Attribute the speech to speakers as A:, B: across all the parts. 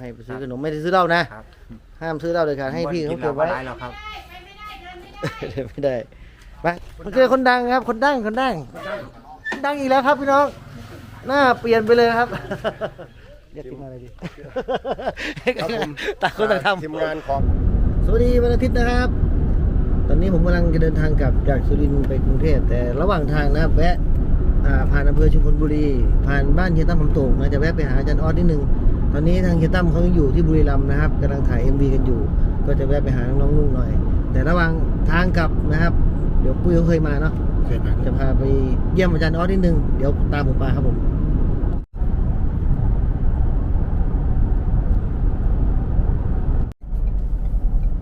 A: ให้ไปซื้อขนมไม่ได้ซื้อเหล้านะ
B: ครับ
A: ห้ามซื้อเหล้าเลยค่ะให้พี่เขาเก็บไว้
B: นหล้าร้ายแล้วครับ
A: ไม่ได้ไปมาเจอคนดังครับ คนดังคนดังคนดังอีกแล้วครับพี่น้อง หน้าเปลี่ยนไปเลยครับเรียกทีมงานอะไรดี
C: ครับผม
A: ต่างคนต่างทำ
C: ทีมงานของ
A: สวัสดีวันอาทิตย์นะครับ ตอนนี้ผมกำลังจะเดินทางกลับจากสุรินทร์ไปกรุงเทพแต่ระหว่างทางนะครับแวะอ่าผ่านอำเภอชุมพลบุรี ผ่านบ้านเฮียตั้มคำโต่งนะจะแวะไปหาอาจารย์ออสนิดนึง ตอนนี้ทางเฮียตั้มเขายังอยู่ที่บุรีรัมย์นะครับกำลังถ่าย MV กันอยู่ ก็จะแวะไปหาน้องๆนุ่งหน่อย แต่ระหว่างทางกลับนะครับ เดี๋ยวปุ้ยเขาเคยมาเนาะ
C: เคยมา
A: จะพาไปเยี่ยมอาจารย์ออสนิดนึงเดี๋ยวตามผมไปครับผม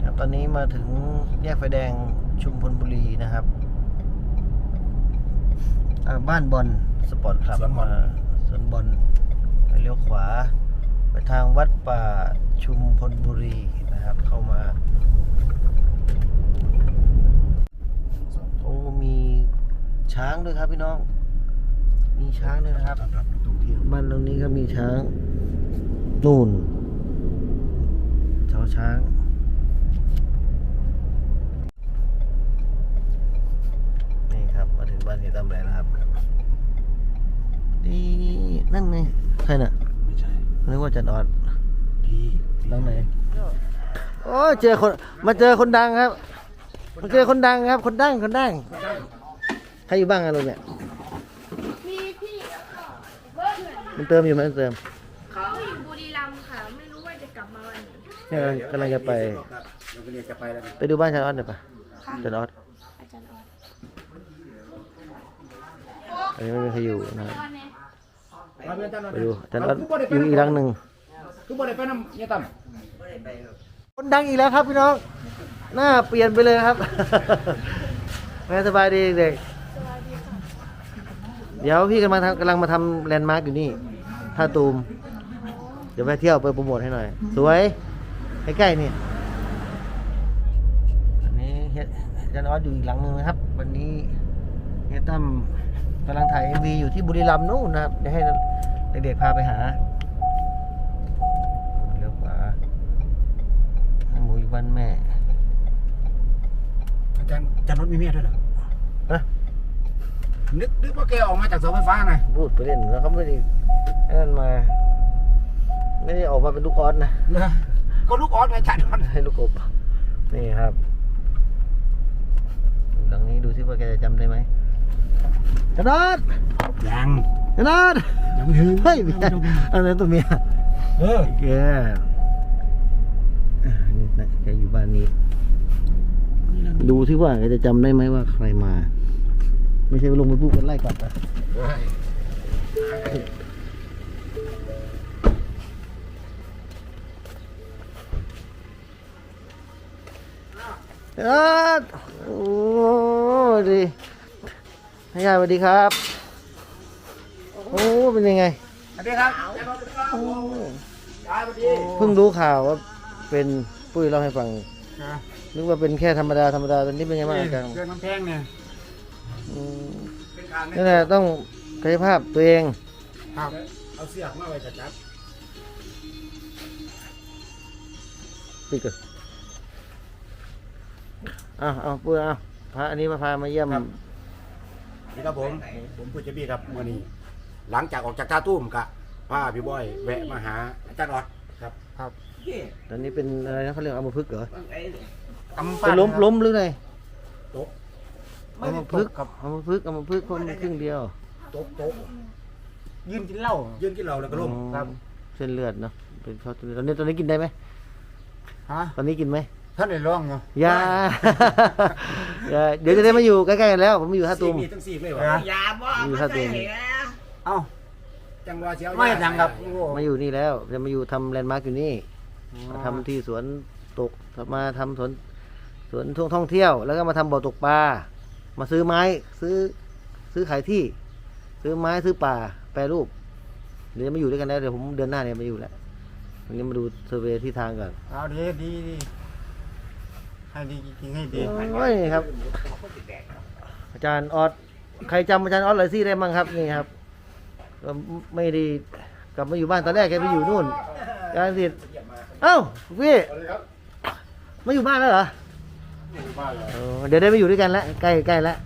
A: ครับตอนนี้มาถึงแยกไฟแดงชุมพลบุรีนะครับอ่าบ้านบอลสปอร์ตคลับมาสวนบอลไปเลี้ยวขวาไป ทางวัดป่าชุมพลบุรีนะครับ เข้ามาโอ้มีช้างด้วยครับพี่น้อง มีช้างด้วยนะครับ
C: สำหรับนักท่องเที่ยว
A: บ้านตรงนี้ก็มีช้างนู่นชาวช้างนี่ครับมาถึงบ้านที่ตำแล้วนะครับนี่นั่นไงใครน่ะ
C: ไม่ใช่
A: นึกว่าจันออด
C: พี่พี่
A: หลังไหนโอ้ยเจอคนมาเจอคนดังครับมาเจอคนดังครับ คนดังคนดังใครอยู่บ้างอะลุงเนี่ย
D: มีพี่แล้วก็เบิร์ดเหมือน
A: มันเติมอยู่ไหมมันเติม
D: เขาอยู่บุรีรัมย์ค่ะไม่รู้ว่าจะกลับมาวันไหน
A: เนี่ยกำลังจะไป
C: เราก็เรียกจะไปแล้วนะ
A: ไปดูบ้านจันออดหน่อยปะ
D: ค่ะ
A: จันออด
D: อาจารย์ออส
A: อันนี้ไม่มีใครอยู่นะครับ
D: วันนี้
C: ไปเพื่อนจ้าหน่อย
A: ไปดูจันออดอยู่อีกหลังหนึ่ง
C: คือบ่ได้ไปน้ำเนี่ยตั้ม
A: คนดังอีกแล้วครับพี่น้อง หน้าเปลี่ยนไปเลยครับแม่สบายดีเด็ก
D: สวัสดีค่ะ
A: เดี๋ยวพี่กำลังทำกำลังมาทำแลนด์มาร์กอยู่นี่ท่าตูม เดี๋ยวไปเที่ยวไปโปรโมทให้หน่อย สวยใกล้ๆนี่อันนี้เฮียอาจันออสอยู่อีกหลังหนึงนะครับ วันนี้เฮียตั้ม กำลังถ่ายเอ็มวีอยู่ที่บุรีรัมย์นู่นนะครับ เดี๋ยวให้เด็กๆพาไปหาเลี้ยวขวาหมูอยู่บ้านแม่
C: อาจารย์อาจารย์รถมีเมียด้วยเหรอ
A: ฮะ
C: นึกนึกว่าแกออกมาจากเสาไฟฟ้าไง
A: พูดไปเล่นแล้วเขาไม่ได้ไอ้นั่นมา ไม่ได้ออกมาเป็นลูกออสนะ
C: เหรอก็ลูกออสไงอาจารย์ออส
A: ให้ลูกกบนี่ครับหลังนี้ดูซิว่าแกจะจำได้ไหม กระดอด
C: ยัง
A: กระดอด
C: ยังไม่ถึง
A: เฮ้ยไม่ใช่อันนั้นตัวเมีย
C: เออ
A: แกอ่านี่นะแกอยู่บ้านนี้ ดูที่ว่าแกจะจำได้ไหมว่าใครมา ไม่ใช่ว่าลงไปพูดกันไล่กลับนะ
C: เฮ้ย
A: กระดอดโอ้ดี ให้ยายสวัสดีครับ โอ้เป็นยังไง
C: สวัสดีครับ
A: โอ้
C: ยายสวัสดี
A: เพิ่งรู้ข่าวว่าเป็นปุ้ยเล่าให้ฟังนึกว่าเป็นแค่ธรรมดาธรรมดาตอนนี้เป็นไงบ้างอาการ
C: เครื่องน้ำแพงเนี่ย
A: อืม
C: เป็นการ
A: นั่นแหละต้องกายภาพตัวเอง
C: ครับเอาเสียกมาไว้จัดจับ
A: ปิดก่อนอ้าวเอาปุ้ยเอาพระอันนี้มาพามาเยี่ยม
C: นี่ครับผม ผมพูดจะบี้ครับมื่อนี้ หลังจากออกจากท่าตุ้มกะพาพี่บอยแวะมาหาอาจารย์ออดครับ
A: ครับตอนนี้เป็นอะไรนะเขาเรียกอัมพฤกษ์เหรอ
C: กำ
A: เป็นล้มล้มหรือไง
C: โต๊ะ
A: อัมพฤกษ์อัมพฤกษ์อัมพฤกษ์คนครึ่งเดียว
C: โต๊ะโต๊ะ
B: ยืนกินเหล้า
C: ยืนกินเหล้าแล้วก็ล้ม
A: ครับ เส้นเลือดเนาะเป็นช็อตเลือดตอนนี้ตอนนี้กินได้ไหม
B: ฮะ
A: ตอนนี้กินไหม
B: ท่านได้ร้องอยู่
A: อยาอย่า เดี๋ยวจะได้มาอยู่ใกล้ๆกันแล้ว ผมมาอยู่ท่าตูม
C: สี่มีทั้งสี่ไม่หว
B: ฮะ
E: อย่าบอก
A: อยู่
E: มา
A: ท่า
E: ใส่
A: ตูม
B: เอ้า
C: จังหวะเชียว
B: ไม่ยังครับ
A: มาอยู่นี่แล้ว จะมาอยู่ทำแลนด์มาร์กอยู่นี่มาทำที่สวนตกมาทำสวนสวนท่องท่องเที่ยว แล้วก็มาทำบ่อตกปลา มาซื้อไม้ ซื้อซื้อขายที่ ซื้อไม้ซื้อป่าแปรรูป เดี๋ยวจะมาอยู่ด้วยกันแล้วเดี๋ยวผมเดือนหน้าเนี่ยมาอยู่แล้ววันนี้มาดูเซอร์เวย์ที่ทางก่อน
B: เอาดีดีดี ให้ดีจริงๆให้ดี
A: โอ้ยครับ อาจารย์ออสใครจำอาจารย์ออสเลยซี่ได้มั้งครับนี่ครับก็ไม่ได้กลับมาอยู่บ้านตอนแรกแกไปอยู่นู่นการสิทธิ์เอ้าพี่มาอยู่บ้านแล้วเหรอเออเดี๋ยวได้มาอยู่ด้วยกันแล้วใกล้ใกล้แล้ว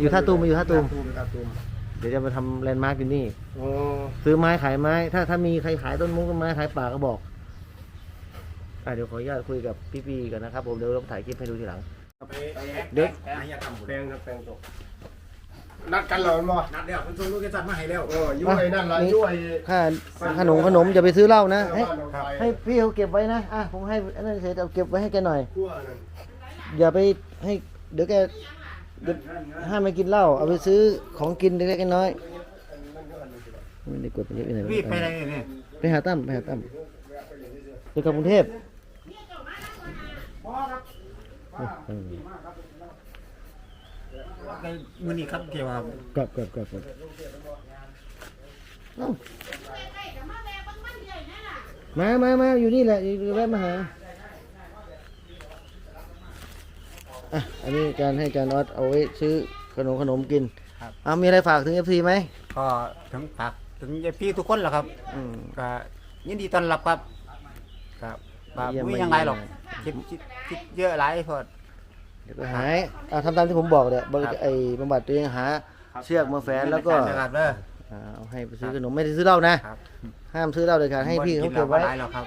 A: อยู่ท่าตูมมาอยู่ท่าตูม
B: ท่าตูม
A: เดี๋ยวจะมาทำแลนด์มาร์กอยู่นี่
B: โอ้
A: ซื้อไม้ขายไม้ ถ้าถ้ามีใครขายต้นมุ้งต้นไม้ขายป่าก็บอก อะเดี๋ยวขออนุญาตคุยกับพี่ปีก่อนนะครับผมเดี๋ยวเราถ่ายคลิปให้ดูทีหลัง เด็ก
C: ไอ้ยาทำ
B: แปลงครับแปลงตกนัดกันเหรอมันบ่
C: นัดเดียวคุณส่งลูกกระสัดมาให้แล้ว
B: เออยุ่ยนั่นละยุ่ย
A: ค่าขนมขนมอย่าไปซื้อเหล้านะ ให้
B: ครับ
A: ให้พี่เขาเก็บไว้นะอะผมให้อันนั้นเฉยเอาเก็บไว้ให้แกหน่อย
B: ขั้วนั่น
A: อย่าไปให้เดี๋ยวแกเดี๋ยวห้ามไปกินเหล้าเอาไปซื้อของกินเล็กๆน้อยๆไม่ได้กดไปเยอะไปไหนวะ
C: พี่ไปไหนเนี่ย
A: ไปหาตั้มไปหาตั้มไปกับกรุงเทพเออ
C: ใน มือนี้ครับเกี่ยวกับ
A: กับกลับกับกลับเอ้ามามามาอยู่นี่แหละอยู่แวะมาหาอะอันนี้การให้จานออสเอาไว้ซื้อขนมขนมกินเอามีอะไรฝากถึงเอฟซีไหม
C: ก็ถึงฝากถึงยายพี่ทุกคนแหละครับ
A: อืม
C: ก็ยินดีต้อนรับครับครับ แบบ
A: เยี่ยม
C: ไม่
A: มาก
C: ยังไงหรอก
A: เยี่
C: คิ
A: ย
C: ด
A: ม
C: คิดคิดเยอะหลายพอ
A: เดี๋ยวก็หายเอาทำตามที่ผมบอกเนี่ยบริ
C: ครับ
A: ไอ้บำบัดตัวเองหา เชือกมาแฝนแล้วก็
C: นะครับเด้อ
A: อ่าเอาให้ไปซื้อขนมไม่ได้ซื้อเหล้านะ
C: ครับ
A: ห้ามซื้อเหล้าเลยค่ะให้พี่เขาเก็บไว้
C: หลายหรอกครับ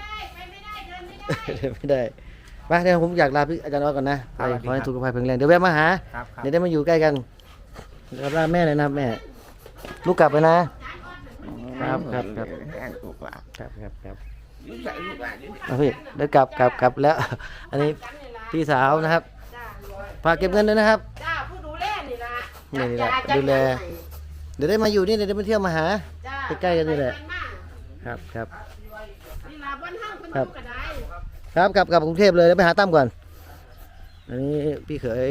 A: ไม่ได้ไปเดี๋ยวผมอยากลาพี่อาจารย์ออสก่อนนะไป
C: ครับ
A: ขอให้
C: สวัสดีครับ
A: สุขภาพแข็งแรงเดี๋ยวแวะมาหา
C: ครับครับ
A: เดี๋ยวได้มาอยู่ใกล้กันเดี๋ยวลาแม่เลยนะแม่ ลูกกลับไปนะ ครับครับครับ ครับครับครับ เอาพี่เดี๋ยวกลับกลับกลับแล้ว อันนี้พี่สาวนะครับ
D: จ้า
A: ฝากเก็บเงินด้วยนะครับ
D: จ้าผู้ดูแลนี่ละ
A: นี่นี่แหละ
D: จั
A: ดูแล
D: จัให้
A: เดี๋ยวได้มาอยู่นี่เดี๋ยวได้มาเที่ยวมาหา
D: จ้า
A: ใกล้ๆกันนี่แหละ
D: ไปมา
A: ครับครับ
D: นี่ละบ้านห้างคน
A: ครับ
D: ดูก็ได้
A: ครับกลับกลับกรุงเทพเลยแล้วไปหาตั้มก่อน อันนี้พี่เขย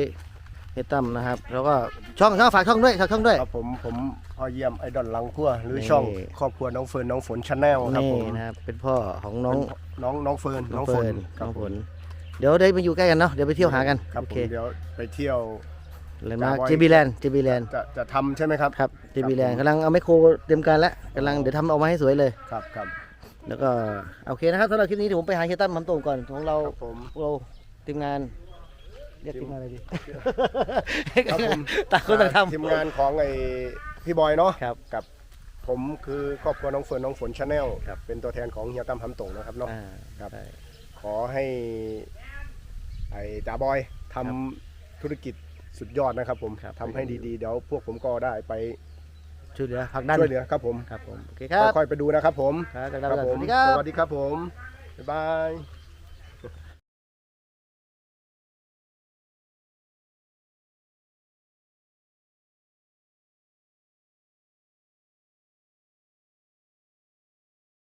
A: เฮดตั้มนะครับ แล้วก็ช่องช่องฝากช่องด้วยฝากช่องด้วย
B: ครับผมผมพอเยี่ยมไอดอลหลังขั้วหรือ
A: นี่
B: ช่องครอบครัวน้องเฟิร์นน้องฝนชาแนลครับ
A: นี่
B: ผม
A: นะครับเป็นพ่อของน้อง
B: น้องน้องเฟิร์น
A: น้
B: น้
A: อ
B: องงฝน
A: เฟิร์น
B: ค
A: น้
B: รั
A: อบง
B: ผ
A: ฝ
B: ม
A: นเดี๋ยวได้มาอยู่ใกล้กันเนาะเดี๋ยวไปเที่ยวหากัน
B: ครับ
A: โอ
B: ผ
A: เค
B: มเดี๋ยวไปเที่ยว
A: เลยมา
B: จาก
A: จีบีแลนด์จีบีแลนด์
B: จะจะทำใช่ไหมครับ
A: ครับจีบีแลนด์กำลังเอาไมโครเตรียมการแล้วกำลังเดี๋ยวทำออกมาให้สวยเลย
B: ครับครับ
A: แล้วก็โอเคนะครับสำหรับคลิปนี้เดี๋ยวผมไปหาเฮดตั้มมันโต่งก่อนของเรา
B: ครับผม
A: พวกเราทีมงานเรียกทีมงานอะไรดี
B: ครับผม
A: ต่างคนต่างทำ
B: ทีมงานของไอพี่บอยเนาะ
A: ครับ
B: กับ ผมคือครอบครัวน้องเฟิร์นน้องฝนชาแนล
A: ครับ
B: เป็นตัวแทนของเฮียตั้มทำตงนะครับเนาะ
A: อ่า
B: ครับ
A: ใช่
B: ขอให้ไอ้จ่าบอยทำธุรกิจสุดยอดนะครับผม
A: ครับ
B: ทำให้ดีๆ เดี๋ยวพวกผมก็ได้ไป
A: ช่วยเหลือผลักดัน
B: ช่วยเหลือครับผม
A: ครับผม โอเคครับ
B: ค่อยๆไปดูนะครับผม
A: ครับ
B: ครับ
A: ส
B: ผ
A: วั
B: ม
A: สดีครับ
B: สวัสดีครับผม บ๊ายบาย